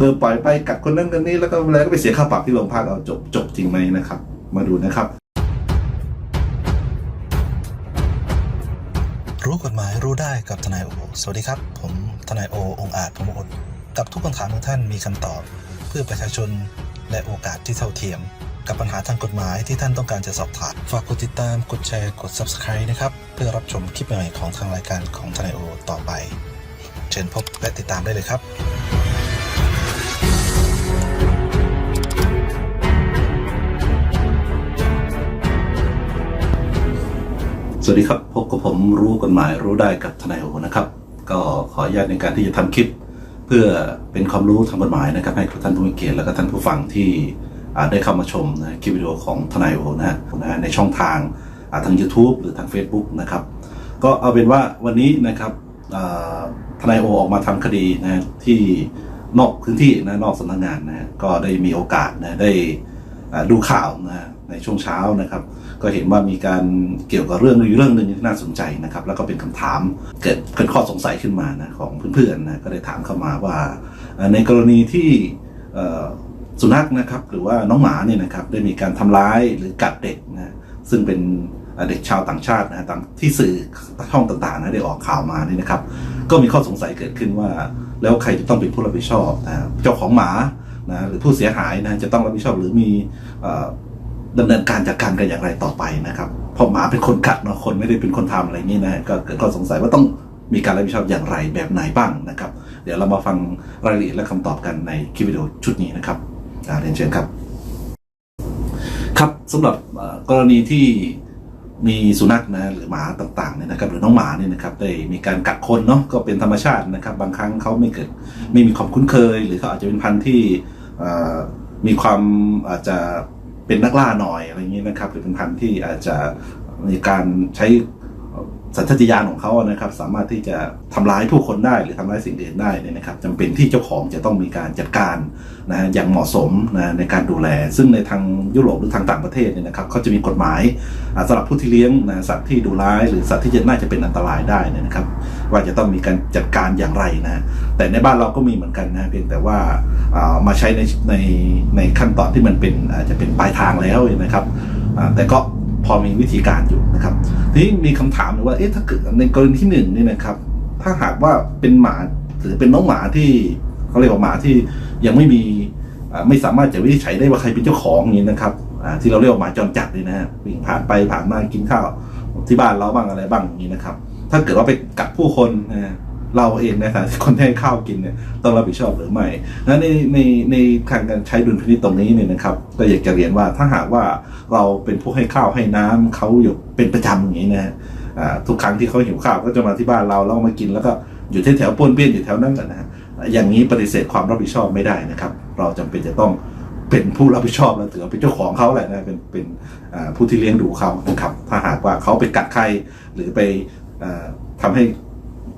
คือปล่อยไปกัดคนนั้นคนนี้แล้วก็แล้วก็ไปเสียค่าปรับที่โรงพักเอาจบจบจริงไหมนะครับ มาดูนะครับ รู้กฎหมายรู้ได้กับทนายโอ สวัสดีครับ ผมทนายโอ องอาจพมอดกับทุกคำถามของท่านมีคำตอบ เพื่อประชาชนและโอกาสที่เท่าเทียม กับปัญหาทางกฎหมายที่ท่านต้องการจะสอบถามฝากกดติดตามกดแชร์กด subscribe นะครับเพื่อรับชมคลิปใหม่ของทางรายการของทนายโอ ต่อไป เชิญพบและติดตามได้เลยครับ สวัสดีครับ พบกับผมรู้กฎหมายรู้ได้กับทนายโอนะครับ ก็ขออนุญาตในการที่จะทำคลิป เพื่อเป็นความรู้ทางกฎหมายนะครับ ให้กับท่านผู้มีเกียรติและก็ท่านผู้ฟังที่ได้เข้ามาชมนะคลิปวิดีโอของทนายโอนะฮะนะในช่องทางอ่าทาง YouTube หรือทาง Facebook นะครับ ก็เอาเป็นว่าวันนี้นะครับทนายโอออกมาทำคดีนะที่นอกพื้นที่นะนอกสำนักงานนะก็ได้มีโอกาสนะได้ ดูข่าวนะในช่วงเช้านะครับ ก็เห็นว่ามีการเกี่ยวกับเรื่องอยู่เรื่องหนึ่งที่น่าสนใจนะครับ แล้วก็เป็นคำถามเกิดเกิดข้อสงสัยขึ้นมานะของเพื่อนๆนะก็ได้ถามเข้ามาว่า ในกรณีที่สุนัขนะครับ หรือว่าน้องหมาเนี่ยนะครับได้มีการทำร้ายหรือกัดเด็กนะซึ่งเป็นเอ่อเด็กชาวต่างชาตินะตามที่สื่อช่องต่างๆนะได้ออกข่าวมานี่นะครับ ก็มีข้อสงสัยเกิดขึ้นว่า แล้วใครจะต้องเป็นผู้รับผิดชอบนะเจ้าของหมา นะหรือผู้เสียหายนะจะต้องรับผิดชอบหรือมีเอ่อดำเนินการจัดการกันอย่างไรต่อไปนะครับเพราะหมาเป็นคนกัดเนาะคนไม่ได้เป็นคนทำอะไรนี้นะก็เกิดข้อสงสัยว่าต้องมีการรับผิดชอบอย่างไรแบบไหนบ้างนะครับ เดี๋ยวเรามาฟังรายละเอียดและคำตอบกันในคลิปวิดีโอชุดนี้นะครับอ่าเรียนเชิญครับ ครับสำหรับกรณีที่ มีสุนัขนะหรือหมาต่างๆเนี่ยนะครับ หรือน้องหมาเนี่ยนะครับได้มีการกัดคนเนาะก็เป็นธรรมชาตินะครับ บางครั้งเขาไม่เกิดไม่มีความคุ้นเคย หรือเขาอาจจะเป็นพันธุ์ที่มีความอาจจะเป็นนักล่าหน่อยอะไรอย่างนี้นะครับ หรือเป็นพันธุ์ที่อาจจะมีการใช้ สัญชาตญาณของเขานะครับ สามารถที่จะทำร้ายผู้คนได้หรือทำร้ายสิ่งอื่นได้เนี่ยนะครับจำเป็นที่เจ้าของจะต้องมีการจัดการนะฮะอย่างเหมาะสมนะในการดูแล ซึ่งในทางยุโรปหรือทางต่างประเทศเนี่ยนะครับเขาจะมีกฎหมายอ่าสำหรับผู้ที่เลี้ยงนะสัตว์ที่ดุร้าย หรือสัตว์ที่จะน่าจะเป็นอันตรายได้เนยนะครับ ว่าจะต้องมีการจัดการอย่างไรนะแต่ในบ้านเราก็มีเหมือนกันนะเพียงแต่ว่าอ่ามาใช้ในในในขั้นตอนที่มันเป็นอาจจะเป็นปลายทางแล้วนะครับอ่าแต่ก็พอมีวิธีการอยู่ นะครับทีนี้มีคำถามว่าเอ๊ะถ้าเกิดในกรณีที่หนึ่งนี่นะครับ ถ้าหากว่าเป็นหมาหรือเป็นน้องหมาที่เขาเรียกว่าหมาที่ยังไม่มีไม่สามารถจะวินิจฉัยได้ว่าใครเป็นเจ้าของนี้นะครับที่เราเรียกว่าหมาจรจัดเลยนะฮะวิ่งผ่านไปผ่านมากินข้าวที่บ้านเราบ้างอะไรบ้างอย่างนี้นะครับ ถ้าเกิดว่าไปกัดผู้คนนะ เราเองในฐานะคนที่ให้ข้าวกินเนี่ยต้องรับผิดชอบหรือไม่และในในในการการใช้ดุลพินิจตรงนี้เนี่ยนะครับก็อยากจะเรียนว่าถ้าหากว่าเราเป็นผู้ให้ข้าวให้น้ำเขาอยู่เป็นประจำอย่างนี้นะฮะทุกครั้งที่เขาหิวข้าวก็จะมาที่บ้านเราแล้วมากินแล้วก็อยู่ที่แถวป้วนเปี้ยนอยู่แถวนั้นแหละนะฮะอย่างนี้ปฏิเสธความรับผิดชอบไม่ได้นะครับ เราจำเป็นจะต้องเป็นผู้รับผิดชอบและถือเป็นเจ้าของเขาแหละนะเป็นเป็นผู้ที่เลี้ยงดูเขานะครับถ้าหากว่าเขาไปกัดใครหรือไปอ่าทำให้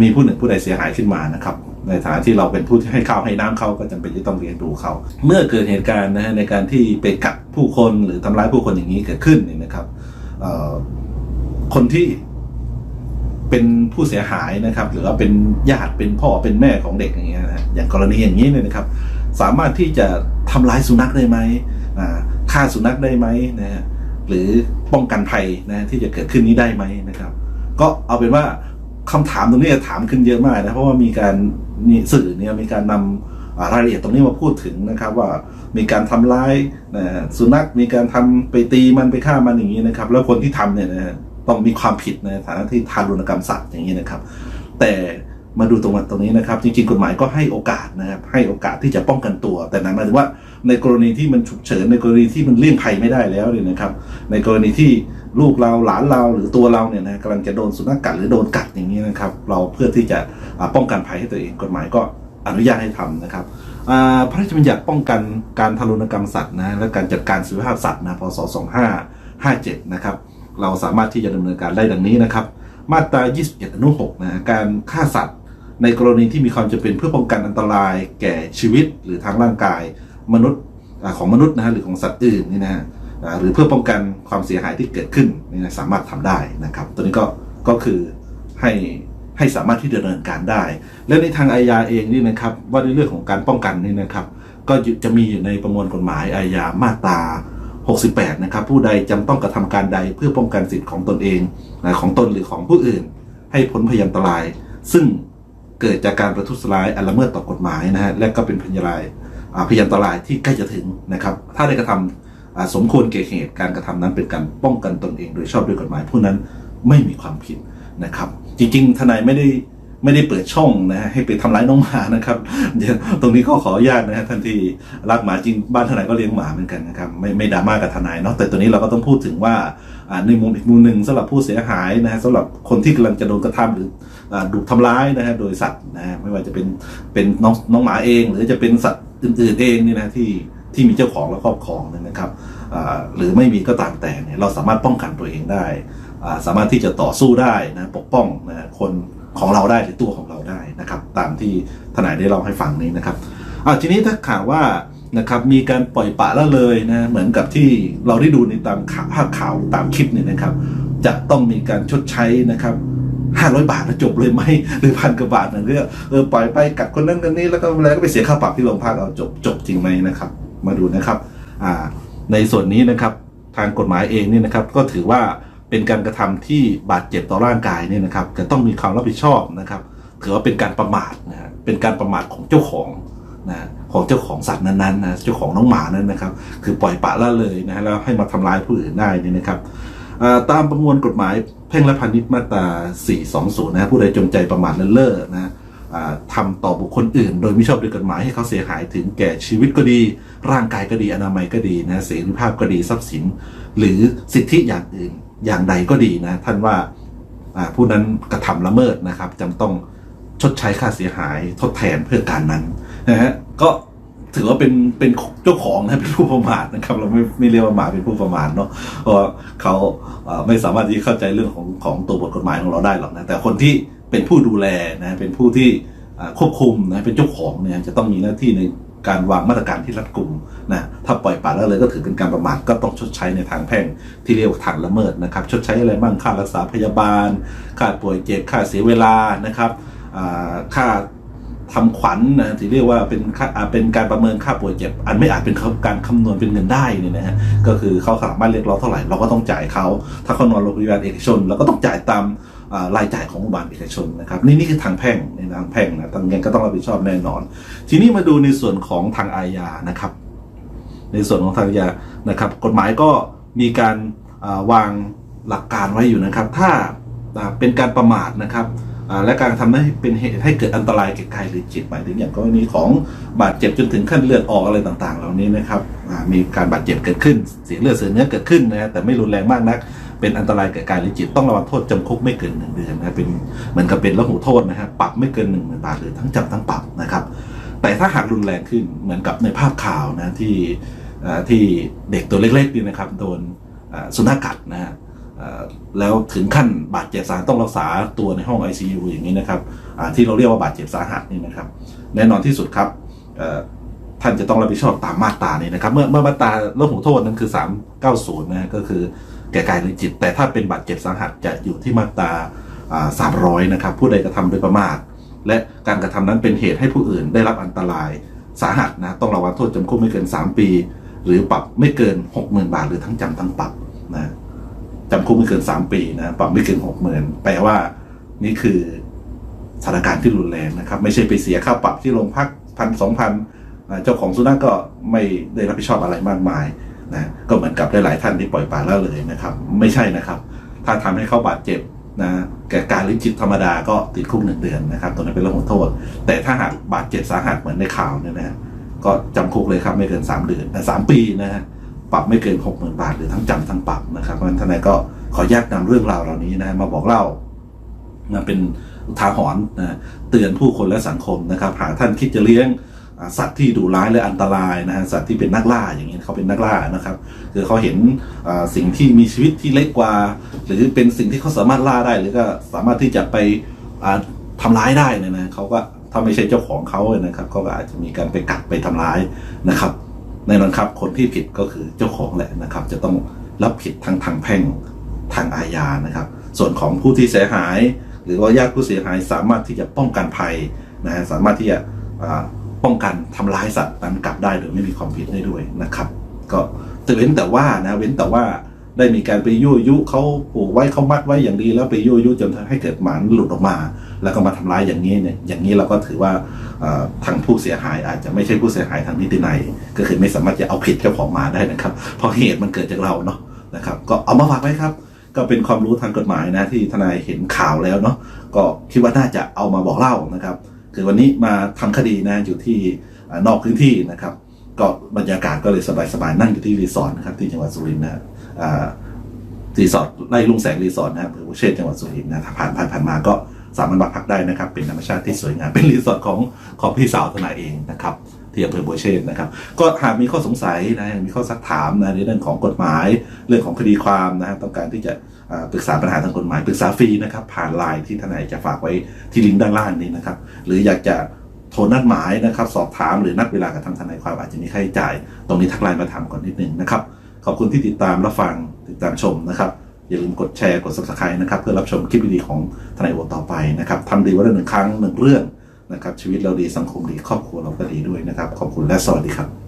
มีผู้หนึ่งผู้ใดเสียหายขึ้นมานะครับในฐานะที่เราเป็นผู้ที่ให้ข้าวให้น้ำเขาก็จำเป็นที่ต้องเลี้ยงดูเขา เมื่อเกิดเหตุการณ์นะฮะในการที่ไปกัดผู้คนหรือทำร้ายผู้คนอย่างนี้เกิดขึ้นเนี่ยนะครับคนที่เป็นผู้เสียหายนะครับ หรือว่าเป็นญาติเป็นพ่อเป็นแม่ของเด็กอย่างเงี้ยนะฮะอย่างกรณีอย่างนี้เนี่ยนะครับ สามารถที่จะทำร้ายสุนัขได้ไหมฆ่าสุนัขได้ไหมนะฮะหรือป้องกันภัยนะที่จะเกิดขึ้นนี้ได้ไหมนะครับ ก็เอาเป็นว่า คำถามตรงนี้ถามขึ้นเยอะมากนะเพราะว่ามีการนี่สื่อเนี่ยมีการนำอ่ารายละเอียดตรงนี้มาพูดถึงนะครับ ว่ามีการทำร้ายนะสุนัขมีการทำไปตีมันไปฆ่ามันอย่างนี้นะครับ แล้วคนที่ทำเนี่ยนะต้องมีความผิดในฐานะที่ทารุณกรรมสัตว์อย่างนี้นะครับ แต่มาดูตรงนตรงนี้นะครับ จริงๆกฎหมายก็ให้โอกาสนะครับให้โอกาสที่จะป้องกันตัว แต่นั้นหมายถึงว่า ในกรณีที่มันฉุกเฉินในกรณีที่มันเลี่ยงภัยไม่ได้แล้วเนี่ยนะครับ ในกรณีที่ลูกเราหลานเราหรือตัวเราเนี่ยนะกำลังจะโดนสุนัขกัดหรือโดนกัดอย่างนี้นะครับ เราเพื่อที่จะป้องกันภัยให้ตัวเองกฎหมายก็อนุญาตให้ทำนะครับพระราชบัญญัติป้องกันการทารุณกรรมสัตว์นะและการจัดการสุขภาพสัตว์นะพศ 2557 นะครับ เราสามารถที่จะดำเนินการได้ดังนี้นะครับ มาตรา 21 อนุ 6 นะการฆ่าสัตว์ ในกรณีที่มีความจำเป็นเพื่อป้องกันอันตรายแก่ชีวิตหรือทางร่างกาย มนุษย์ของมนุษย์นะฮะหรือของสัตว์อื่นนี่นะฮะหรือเพื่อป้องกันความเสียหายที่เกิดขึ้นนี่นะสามารถทำได้นะครับ ตัวนี้ก็ก็คือให้ให้สามารถที่จะดำเนินการได้ และในทางอาญาเองนี่นะครับ ว่าในเรื่องของการป้องกันนี่นะครับ ก็จะมีอยู่ในประมวลกฎหมายอาญามาตรา 68 นะครับ ผู้ใดจำต้องกระทำการใดเพื่อป้องกันสิทธิของตนเองของตนหรือของผู้อื่น ให้พ้นพยันตราย ซึ่งเกิดจากการประทุษร้ายอันละเมิดต่อกฎหมายนะฮะและก็เป็นพยันตราย พยันตรายที่ใกล้จะถึงนะครับ ถ้าได้กระทำอ่าสมควรเก่เหตุการกระทำนั้นเป็นการป้องกันตนเอง โดยชอบด้วยกฎหมายผู้นั้นไม่มีความผิดนะครับ จริง ๆ ทนายไม่ได้ไม่ได้เปิดช่องนะฮะให้ไปทำร้ายน้องหมานะครับเดี๋ยวตรงนี้ก็ขออนุญาตนะฮะท่านที่รักหมาจริงบ้านทนายก็เลี้ยงหมาเหมือนกันนะครับไม่ไม่ดราม่ากับทนายเนาะแต่ตัวนี้เราก็ต้องพูดถึงว่าในมุมอีกมุมหนึ่งสำหรับผู้เสียหายนะฮะสำหรับคนที่กำลังจะโดนกระทำหรืออ่าถูกทำร้ายนะฮะโดยสัตว์นะฮะไม่ว่าจะเป็นเป็นน้องน้องหมาเอง หรือจะเป็นสัตว์ อื่นๆเองนี่นะที่ที่มีเจ้าของและครอบครองนะครับหรือไม่มีก็ตามแต่เนี่ยเราสามารถป้องกันตัวเองได้ สามารถที่จะต่อสู้ได้นะปกป้องนะคนของเราได้หรือตัวของเราได้นะครับ ตามที่ทนายได้เล่าให้ฟังนี้นะครับอาทีนี้ถ้าข่าวว่านะครับมีการปล่อยปะละเลยนะเหมือนกับที่เราได้ดูในตามข่าวภาพข่าวตามคลิปเนี่ยนะครับ จะต้องมีการชดใช้นะครับ ห้าร้อยบาทแล้วจบเลยไหมหรือพันกว่าบาทนะเรื่องเออปล่อยไปกัดคนนั้นคนนี้แล้วก็แล้วก็ไปเสียค่าปรับที่โรงพักเอาจบจบจริงไหมนะครับ มาดูนะครับอ่าในส่วนนี้นะครับทางกฎหมายเองเนี่ยนะครับก็ถือว่าเป็นการกระทำที่บาดเจ็บต่อร่างกายเนี่ยนะครับจะต้องมีความรับผิดชอบนะครับ ถือว่าเป็นการประมาทนะฮะเป็นการประมาทของเจ้าของนะของเจ้าของสัตว์นั้นๆนะเจ้าของน้องหมานั้นนะครับ คือปล่อยปละละเลยนะแล้วให้มาทำร้ายผู้อื่นได้นี่นะครับ ตามประมวลกฎหมายแพ่งและพาณิชย์มาตรา 420 นะผู้ใดจงใจประมาทเลินเล่อนะทำต่อบุคคลอื่น โดยไม่ชอบด้วยกฎหมายให้เขาเสียหายถึงแก่ชีวิตก็ดี ร่างกายก็ดีอนามัยก็ดีนะเสรีภาพก็ดีทรัพย์สิน หรือสิทธิอย่างอื่นอย่างใดก็ดีนะ ท่านว่าอ่าผู้นั้นกระทำละเมิดนะครับจำต้องชดใช้ค่าเสียหายทดแทนเพื่อการนั้นนะฮะก็ ถือว่าเป็นเป็นเจ้าของนะเป็นผู้ประมาทนะครับ เราไม่ไม่เรียกว่าหมาเป็นผู้ประมาทเนาะเพราะเขาไม่สามารถที่เข้าใจเรื่องของของตัวบทกฎหมายของเราได้หรอกนะแต่คนที่เป็นผู้ดูแลนะเป็นผู้ที่ควบคุมนะเป็นเจ้าของเนี่ยจะต้องมีหน้าที่ในการวางมาตรการที่รัดกุมนะถ้าปล่อยปละละเลยก็ถือเป็นการประมาทก็ต้องชดใช้ในทางแพ่งที่เรียกว่าทางละเมิดนะครับ ชดใช้อะไรบ้างค่ารักษาพยาบาล ค่าป่วยเจ็บค่าเสียเวลานะครับค่า ทำขวัญนะที่เรียกว่าเป็นค่าเป็นการประเมินค่าป่วยเจ็บ อันไม่อาจเป็นการคำนวณเป็นเงินได้นี่นะฮะก็คือเขาสามารถเรียกร้องเท่าไหร่เราก็ต้องจ่ายเขาถ้าเขานอนโรงพยาบาลเอกชนเราก็ต้องจ่ายตามรายจ่ายของโรงพยาบาลเอกชนนะครับนี่นี่คือทางแพ่งในทางแพ่งนะทางเงินก็ต้องรับผิดชอบแน่นอน ทีนี้มาดูในส่วนของทางอาญานะครับ ในส่วนของทางอาญานะครับ กฎหมายก็มีการวางหลักการไว้อยู่นะครับ ถ้าเป็นการประมาทนะครับ และการทำให้เป็นเหตุให้เกิดอันตรายแก่กายหรือจิตหมายถึงอย่างกรณีของบาดเจ็บจนถึงขั้นเลือดออกอะไรต่าง ๆ เหล่านี้นะครับมีการบาดเจ็บเกิดขึ้น เสียเลือดเสียเนื้อเกิดขึ้นนะฮะแต่ไม่รุนแรงมากนัก เป็นอันตรายแก่กายหรือจิตต้องระวังโทษจำคุกไม่เกินหนึ่งเดือนนะเป็นเหมือนกับเป็นละหูโทษนะฮะปรับไม่เกินหนึ่งหมื่นบาทหรือทั้งจำทั้งปรับนะครับ แต่ถ้าหากรุนแรงขึ้นเหมือนกับในภาพข่าวนะที่ที่เด็กตัวเล็กๆนี่นะครับโดนสุนัขกัดนะฮะ แล้วถึงขั้นบาดเจ็บสาหัสต้องรักษาตัวในห้อง ICU อย่างนี้นะครับที่เราเรียกว่าบาดเจ็บสาหัสนี่นะครับ แน่นอนที่สุดครับท่านจะต้องรับผิดชอบตามมาตรานี้นะครับ เมื่อเมื่อมาตราเรื่องหูโทษนั้นคือ 390นะฮะก็คือแก่กายหรือจิต แต่ถ้าเป็นบาดเจ็บสาหัสจะอยู่ที่มาตราสามร้อยนะครับผู้ใดกระทำโดยประมาทและการกระทำนั้นเป็นเหตุให้ผู้อื่นได้รับอันตรายสาหัสนะต้องระวังโทษจำคุกไม่เกิน 3 ปี หรือปรับไม่เกิน 60,000 บาทหรือทั้งจำทั้งปรับนะ จำคุกไม่เกิน3ปีนะปรับไม่เกิน60,000แปลว่านี่คือสถานการณ์ที่รุนแรงนะครับ ไม่ใช่ไปเสียค่าปรับที่โรงพักพันสองพันเจ้าของสุนัขก็ไม่ได้รับผิดชอบอะไรมากมายนะก็เหมือนกับหลายๆท่านที่ปล่อยปละละเลยนะครับ ไม่ใช่นะครับ ถ้าทำให้เขาบาดเจ็บนะแก่การหรือจิตธรรมดาก็ติดคุกหนึ่งเดือนนะครับตัวนั้นเป็นเรื่องของโทษ แต่ถ้าหากบาดเจ็บสาหัสเหมือนในข่าวเนี่ยนะก็จำคุกเลยครับไม่เกินสามเดือนสามปีนะฮะ ปรับไม่เกินหกหมื่นบาท หรือทั้งจำทั้งปรับนะครับเพราะฉะนั้นทนายก็ขออนุญาตนำเรื่องราวเหล่านี้นะมาบอกเล่านะเป็นทาหรณ์นะเตือนผู้คนและสังคมนะครับหากท่านคิดจะเลี้ยงสัตว์ที่ดุร้ายและอันตรายนะฮะสัตว์ที่เป็นนักล่าอย่างนี้เขาเป็นนักล่านะครับคือเขาเห็นสิ่งที่มีชีวิตที่เล็กกว่า หรือเป็นสิ่งที่เขาสามารถล่าได้ หรือก็สามารถที่จะไปอ่าทำร้ายได้นี่ยนะเขาก็ถ้าไม่ใช่เจ้าของเขาเนี่ยนะครับเขาก็อาจจะมีการไปกัดไปทำร้ายนะครับ แน่นอนครับ คนที่ผิดก็คือเจ้าของแหละนะครับ จะต้องรับผิดทั้งทางแพ่งทางอาญานะครับ ส่วนของผู้ที่เสียหาย หรือว่าญาติผู้เสียหายสามารถที่จะป้องกันภัยนะฮะสามารถที่จะป้องกันทำร้ายสัตว์นั้นกลับได้โดยไม่มีความผิดได้ด้วยนะครับ ก็แต่เว้นแต่ว่านะเว้นแต่ว่า ได้มีการไปยั่วยุเขาผูกไว้เขามัดไว้อย่างดีแล้วไปยั่วยุจนทำให้เกิดหมานหลุดออกมา แล้วก็มาทำร้ายอย่างนี้เนี่ยอย่างนี้เราก็ถือว่าทางผู้เสียหายอาจจะไม่ใช่ผู้เสียหายทางนิตินัยก็คือไม่สามารถจะเอาผิดเจ้าของหมาได้นะครับ เพราะเหตุมันเกิดจากเราเนาะนะครับ ก็เอามาฝากไว้ครับ ก็เป็นความรู้ทางกฎหมายนะที่ทนายเห็นข่าวแล้วเนาะก็คิดว่าน่าจะเอามาบอกเล่านะครับคือวันนี้มาทำคดีนะอยู่ที่นอกพื้นที่นะครับ ก็บรรยากาศก็เลยสบายๆนั่งอยู่ที่รีสอร์ทนะครับที่จังหวัดสุรินทร์นะ รีสอร์ทไล่ลุงแสงรีสอร์ทนะครับหรือเชษจังหวัดสุรินทร์นะถ้าผ่านผ่านผ่านมาก็สามารถมาพักได้นะครับ เป็นธรรมชาติที่สวยงามเป็นรีสอร์ทของของพี่สาวทนาเองนะครับที่อำเภอบัวเชษนะครับ ก็หากมีข้อสงสัยนะมีข้อซักถามนะในเรื่องของกฎหมายเรื่องของคดีความนะฮะต้องการที่จะอ่าปรึกษาปัญหาทางกฎหมายปรึกษาฟรีนะครับ ผ่านไลน์ที่ทนายจะฝากไว้ที่ลิงก์ด้านล่างนี้นะครับ หรืออยากจะโทรนัดหมายนะครับ สอบถามหรือนัดเวลากับทางทนายความอาจจะมีค่าใช้จ่าย ตรงนี้ทักไลน์มาถามก่อนนิดนึงนะครับ ขอบคุณที่ติดตามรับฟังติดตามชมนะครับ อย่าลืมกดแชร์กด subscribe นะครับ เพื่อรับชมคลิปดีๆของทนายโอต่อไปนะครับทำดีวันละหนึ่งครั้งหนึ่งเรื่องนะครับชีวิตเราดีสังคมดีครอบครัวเราก็ดีด้วยนะครับ ขอบคุณและสวัสดีครับ